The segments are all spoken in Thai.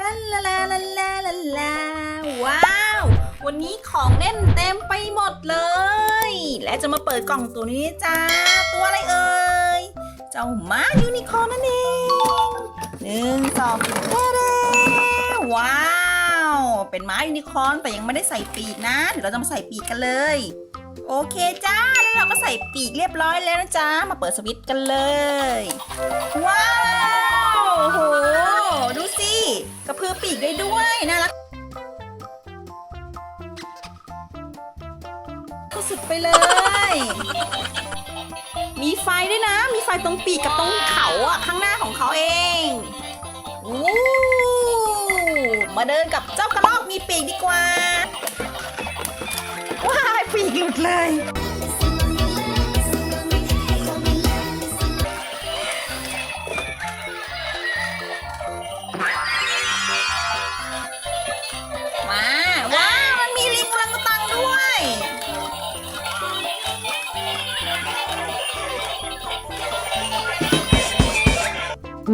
ลาลาลาลาลาลาลาว้าว วันนี้ของเล่นเต็มไปหมดเลย และจะมาเปิดกล่องตัวนี้จ้า ตัวอะไรเอ่ย เจ้าหมายูนิคอร์นนั่นเองหนึ่งสองเด้ว้าว เป็นม้ายูนิคอร์นแต่ยังไม่ได้ใส่ปีกนะ เดี๋ยวเราจะมาใส่ปีกกันเลย โอเคจ้า แล้วเราก็ใส่ปีกเรียบร้อยแล้วนะจ๊ะมาเปิดสวิตช์กันเลย ว้าวโหดูสิ อปีกได้ด้วยน่ารักสุดไปเลย มีไฟด้วยนะ มีไฟตรงปีกกับตรงเขาอะข้างหน้าของเขาเองอู้มาเดินกับเจ้ากระรอกมีปีกดีกว่า ว้ายปีกหลุดเลย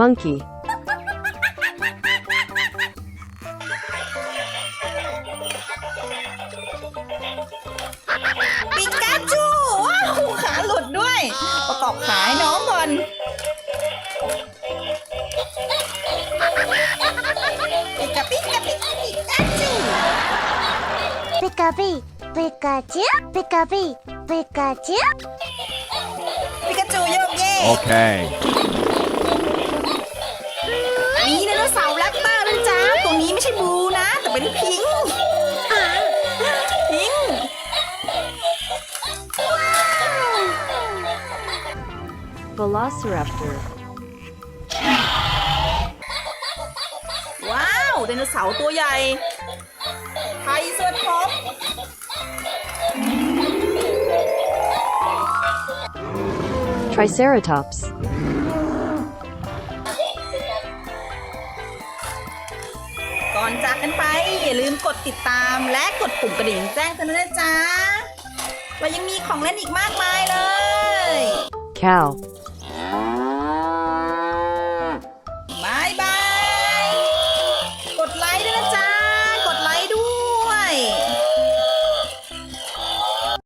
monkey, ปิกาจูว้าวขาหลุดด้วย ประกอบขาให้น้องก่อน ปิกาปิกาปิกาปิกาจู Pika Pig, Pikachu, Pika Pig, Pikachu. ปิกาจูโยกเย่ Okay. มีไดโนเสาร์แรปเตอร์ด้วยจ้าตัวนี้ไม่ใช่บลูนะ แต่เป็นพิงค์พิงค์ velociraptor, ว้าวไดโนเสาร์ตัวใหญ่ triceratops, ก่อนจากกันไป อย่าลืมกดติดตามและกดปุ่มกระดิ่งแจ้งเตือนด้วยนะจ๊ะเรายังมีของเล่นอีกมากมายเลย cow,